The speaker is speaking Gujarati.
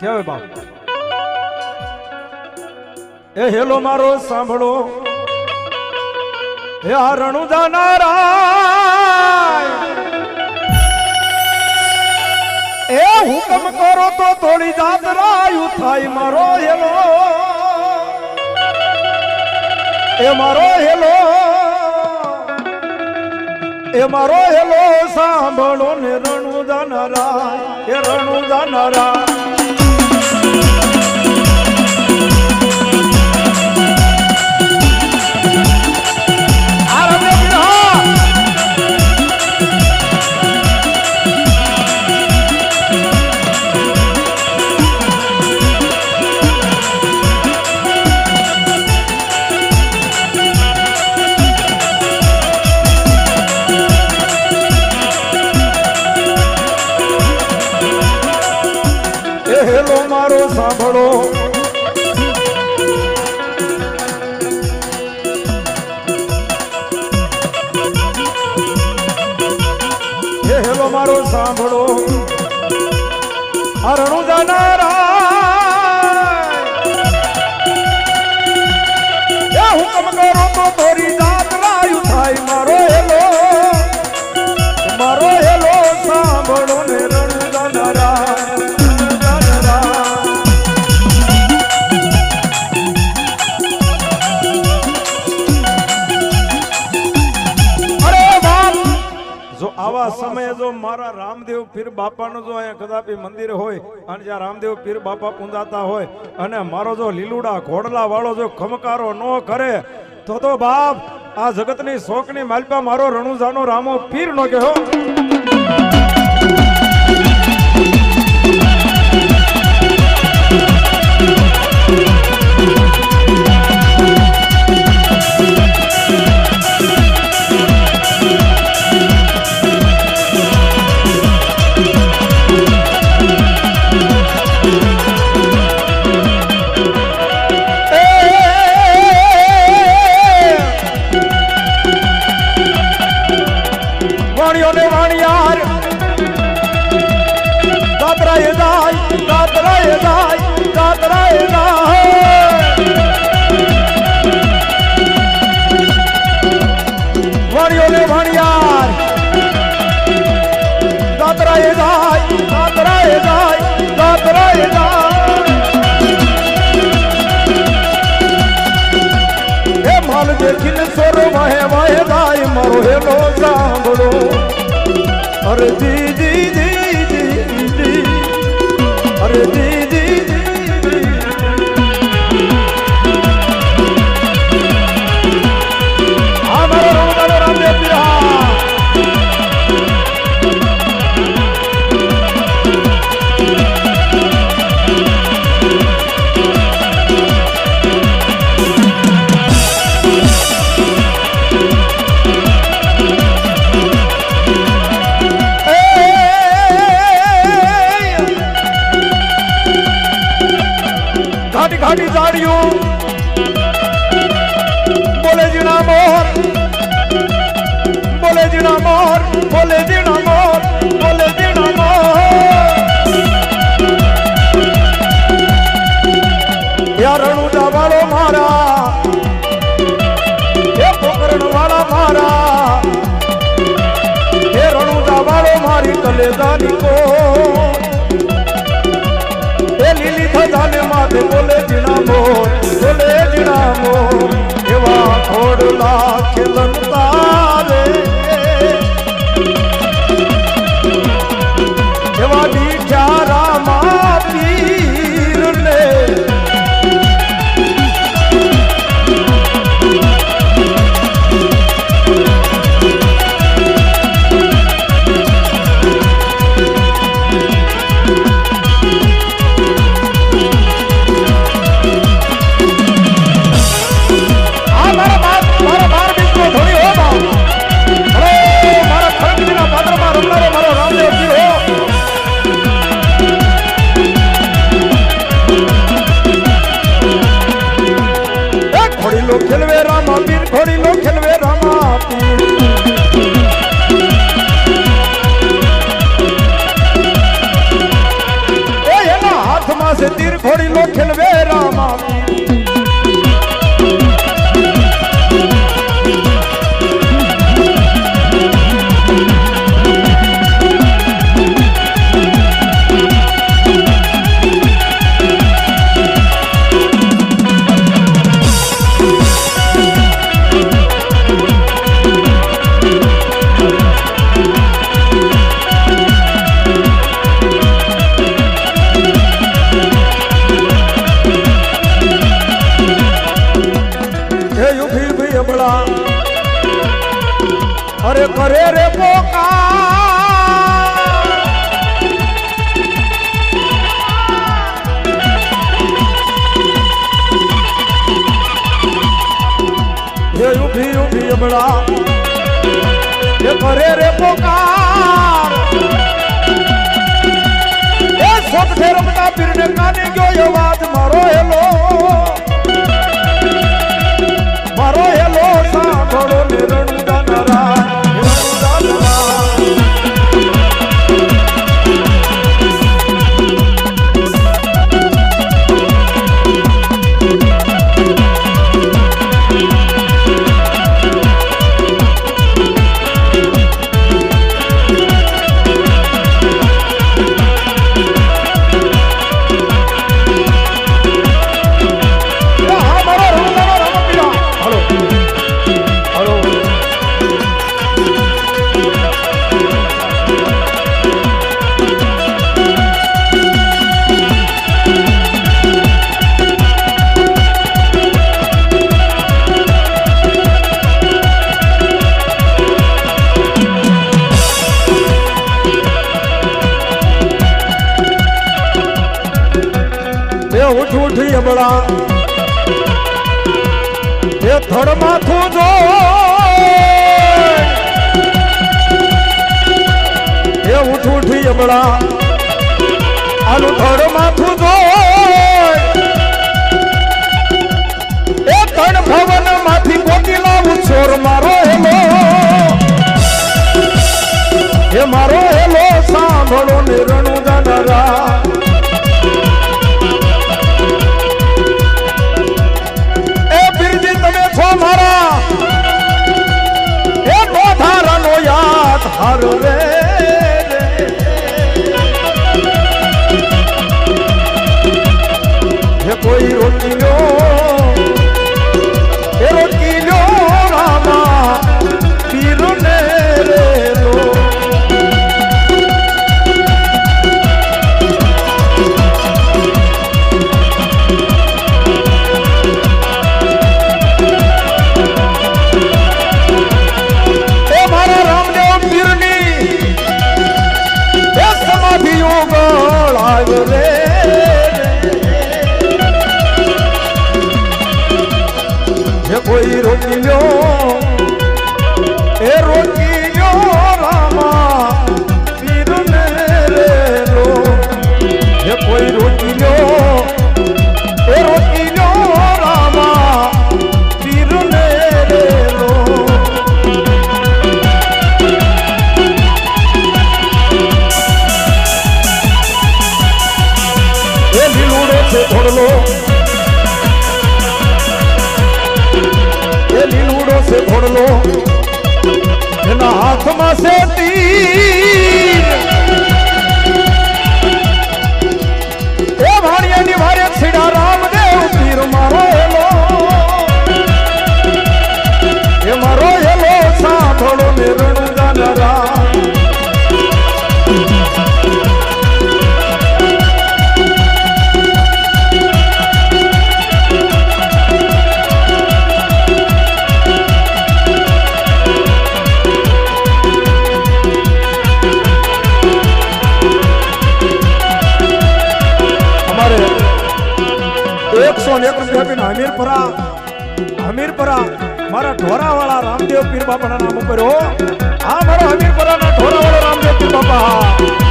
કેવાય બાપ. એ હેલો મારો, સાંભળો. હે આ રણુજા નારાય એ હુકમ કરો તો થોડી જાત રાયુ થાય મારો હેલો. એ મારો હેલો. એ મારો હેલો, સાંભળો ને રણુદા નારાય એ રણુદા નારાય અરણુ જાનારા મારા રામદેવ પીર બાપાનું જો અહીંયા કદાપી મંદિર હોય, અને જ્યાં રામદેવ પીર બાપા પૂંજાતા હોય, અને મારો જો લીલુડા ઘોડલા વાળો જો ખમકારો ન કરે, તો તો બાપ, આ જગતની શોકની માલપા મારો રણુજાનો રામો પીર નો કહેવો હે માલ દેખીને સોરો વાહે વાહે જાય મારો প্রধান মাধ বলে કરે રે પોકા હે ઊભી ઊભી અમળા એ કરે રે પોકાર. એ સોપઠે રમતા પીરને કાને ગયો અવાજ મારો હેલો. થડ માથું જો એ ઉઠ ઉઠી અબળા આનું ધડ માથું જો એ તણ ભવનમાંથી કોકિલા ઉછોર મારો હેલો. એ મારો કોઈ રોકી લ્યો એ રોકી લ્યો રામા હમીરપરા, મારા ઢોરાવાળા રામદેવ પીર બાપાના નામ ઉપર, હો. હા, મારો હમીરપરાના ઢોરાવાળા રામદેવ પીર બાપા